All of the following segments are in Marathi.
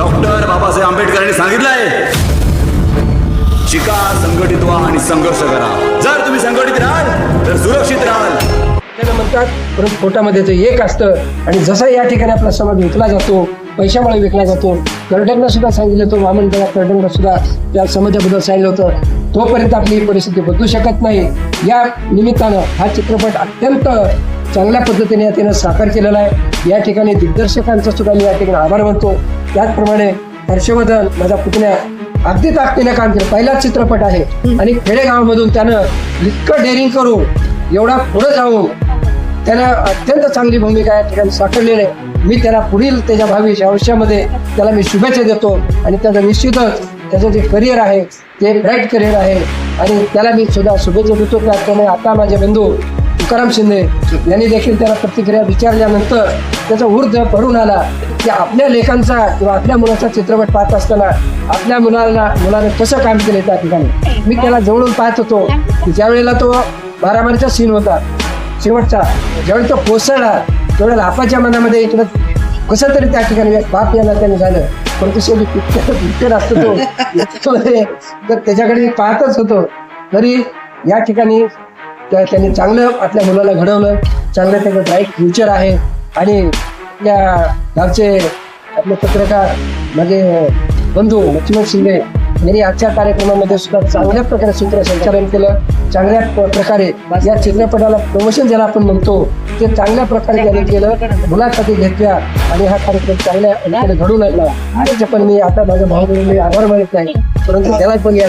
डॉक्टर बाबासाहेब आंबेडकरांनी सांगितलं आहे. शिका संघटित व्हा आणि संघर्ष करा. जर तुम्ही संघटित राहाल तर सुरक्षित राहाल. म्हणतात परंतु पोटामध्ये ते एक असतं आणि जसा या ठिकाणी आपला समाज विकला जातो पैशामुळे विकला जातो. कर्डकनं सुद्धा सांगितलं होतं महामंडळात कर्डकनं सुद्धा त्या समाजाबद्दल सांगितलं होतं. तोपर्यंत आपली परिस्थिती बदलू शकत नाही. या निमित्तानं हा चित्रपट अत्यंत चांगल्या पद्धतीने या तिनं साकार केलेला आहे. या ठिकाणी दिग्दर्शकांचा सुद्धा मी या ठिकाणी आभार मानतो. त्याचप्रमाणे हर्षवर्धन माझ्या पुतण्या अगदी ताकदीने काम केलं. पहिलाच चित्रपट आहे. आणि खेडेगावामधून त्यानं इतकं डेअरिंग करून एवढा पुढे जाऊन त्यानं अत्यंत चांगली भूमिका या ठिकाणी साकारलेली आहे. मी त्याला पुढील त्याच्या भावी आयुष्यामध्ये त्याला मी शुभेच्छा देतो आणि त्याचं निश्चितच त्याचं जे करिअर आहे ते ब्राईट करिअर आहे. आणि त्याला मी सुद्धा शुभेच्छा देतो. त्याप्रमाणे आता माझे बंधू तुकाराम शिंदे यांनी देखील त्याला प्रतिक्रिया विचारल्यानंतर त्याचा ऊर्ज भरून आला की आपल्या लेखांचा किंवा आपल्या मुलाचा चित्रपट पाहत असताना आपल्या मुलाला मुलाने कसं काम केलं त्या ठिकाणी? मी त्याला जवळून पाहत होतो. की तो बारामारीचा सीन होता. शेवटचा ज्यावेळी तो कोसळला तेवढं लापाच्या मनामध्ये इकडं कसं तरी त्या ठिकाणी बाप याला त्याने झालं. परंतु शेवटी पिक्चर पिक्चर असतो तो? तर त्याच्याकडे पाहतच होतो. तरी या ठिकाणी त्या- त्यांनी चांगलं आपल्या मुलाला घडवलं. चांगलं त्याचं ब्राईट फ्युचर आहे. आणि त्या गावचे आपले पत्रकार म्हणजे बंधू लक्ष्मण शिंदे यांनी आजच्या कार्यक्रमामध्ये सुद्धा चांगल्या प्रकारे सूत्रसंचालन केलं. चांगल्या प- प्रकारे या चित्रपटाला प्रमोशन ज्याला आपण म्हणतो ते चांगल्या प्रकारे त्यांनी केलं मुलाखती घेतल्या आणि हा कार्यक्रम चांगल्या रीतीने घडून आणला त्याचे पण मी आता माझ्या भाऊ मी आभार मानत नाही परंतु त्याला पण या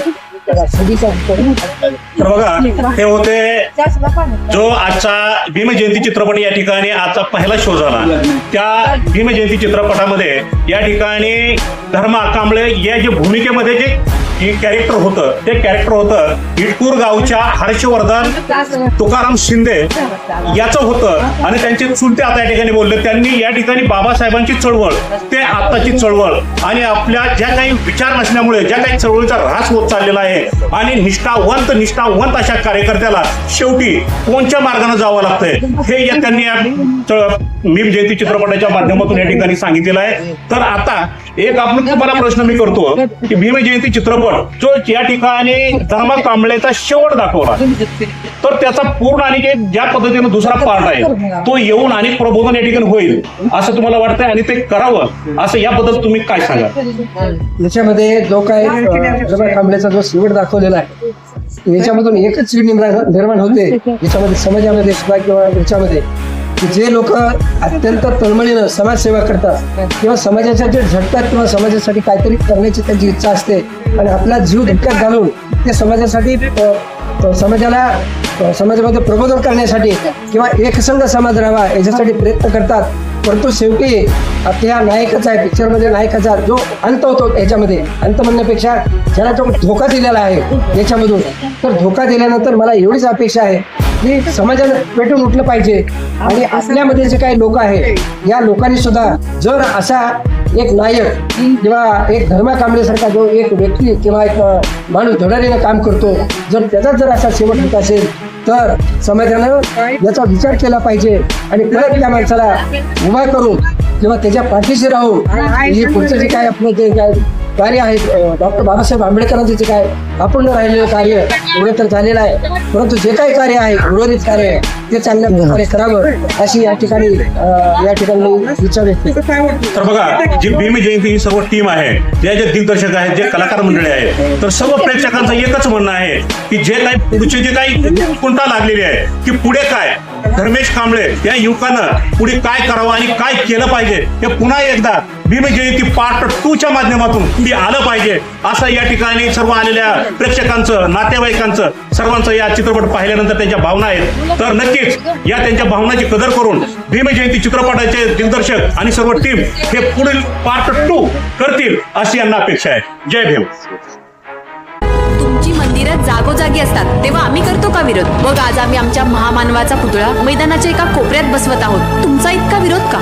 तर बघा हे होते जो आजचा भीमजयंती चित्रपट या ठिकाणी आजचा पहिला शो झाला. त्या भीमजयंती चित्रपटामध्ये या ठिकाणी धर्मा कांबळे या जे भूमिकेमध्ये जे कॅरेक्टर होतं ते कॅरेक्टर होतं इटकूर गावच्या हर्षवर्धन तुकाराम शिंदे याचं होतं. आणि त्यांचे चुलते आता या ठिकाणी बोलले त्यांनी या ठिकाणी बाबासाहेबांची चळवळ ते आत्ताची चळवळ. आणि आपल्या ज्या काही विचार नसल्यामुळे ज्या काही चळवळीचा ऱ्हास होत चाललेला आहे आणि निष्ठावंत निष्ठावंत अशा कार्यकर्त्याला शेवटी कोणत्या मार्गाने जावं लागतंय? हे या त्यांनी भीम जयंती चित्रपटाच्या माध्यमातून या ठिकाणी सांगितलेलं आहे. तर आता एक आपण तुम्हाला प्रश्न मी करतो की भीम जयंती चित्रपट जो या ठिकाणी धर्मा कांबळेचा शेवट दाखवला. तर त्याचा पूर्ण आणि जे ज्या पद्धतीने दुसरा पार्ट आहे तो येऊन आणि प्रबोधन या ठिकाणी होईल असं तुम्हाला वाटतंय? आणि ते करावं असं याबद्दल तुम्ही काय सांगा याच्यामध्ये जो काय रबर कांबळेचा जो शेवट दाखवलेला आहे याच्यामधून एकच निर्माण निर्माण होते. याच्यामध्ये समाजामध्ये सुद्धा किंवा याच्यामध्ये जे लोक अत्यंत तळमळीनं समाजसेवा करतात किंवा समाजाच्या जे झटतात किंवा समाजासाठी काहीतरी करण्याची त्यांची इच्छा असते आणि आपला जीव धक्क्यात घालून ते समाजासाठी समाजाला समाजामध्ये प्रबोधन करण्यासाठी किंवा एकसंघ समाज राहावा याच्यासाठी प्रयत्न करतात. परंतु शेवटी आपल्या नायकाचा आहे पिक्चरमध्ये नायकाचा जो अंत होतो याच्यामध्ये अंत म्हणण्यापेक्षा ज्याला तो धोका दिलेला आहे याच्यामधून तर धोका दिल्यानंतर मला एवढीच अपेक्षा आहे की समाजाला पेटून उठलं पाहिजे. आणि आपल्यामध्ये जे काही लोक आहे या लोकांनी सुद्धा जर असा एक नायक किंवा एक धर्मा कांबळेसारखा जो एक व्यक्ती किंवा एक माणूस धडारीनं काम करतो जर त्याचा जर असा शेवट होत असेल तर समाजानं याचा विचार केला पाहिजे. आणि परत त्या माणसाला उभा करून किंवा त्याच्या पाठीशी राहून हे पुढचं जे काय आपलं जे काय कार्य आहे डॉक्टर बाबासाहेब आंबेडकरांचं जे काय आपण राहिलेलं कार्य एवढं तर झालेलं आहे. परंतु जे काही कार्य आहे उर्वरित कार्य आहे ते चांगल्या प्रकारे करावं अशी या ठिकाणी अं, या ठिकाणी विचार व्यक्त तर बघा जी भीम जयंती ही सर्व टीम आहे या जे दिग्दर्शक आहेत जे कलाकार मंडळी आहेत तर सर्व प्रेक्षकांचं एकच म्हणणं आहे की जे काही पुढचे जे काही कुंटा लागलेली आहे की पुढे काय? धर्मेश कांबळे या युवकानं पुढे काय करावं आणि काय केलं पाहिजे हे पुन्हा एकदा भीम जयंती पार्ट टू च्या माध्यमातून पुढे आलं पाहिजे असं या ठिकाणी सर्व आलेल्या प्रेक्षकांचं नातेवाईकांचं सर्वांचं या चित्रपट पाहिल्यानंतर त्यांच्या भावना आहेत. तर नक्कीच या त्यांच्या भावनाची कदर करून भीम जयंती चित्रपटाचे दिग्दर्शक आणि सर्व टीम हे पुढील पार्ट टू करतील अशी यांना अपेक्षा आहे. जय भीम. तुमची मंदिरं जागोजागी असतात. तेव्हा आम्ही करतो का विरोध? मग आज आम्ही आमच्या महामानवाचा पुतळा मैदानाच्या एका कोपऱ्यात बसवत आहोत. तुमचा इतका विरोध का?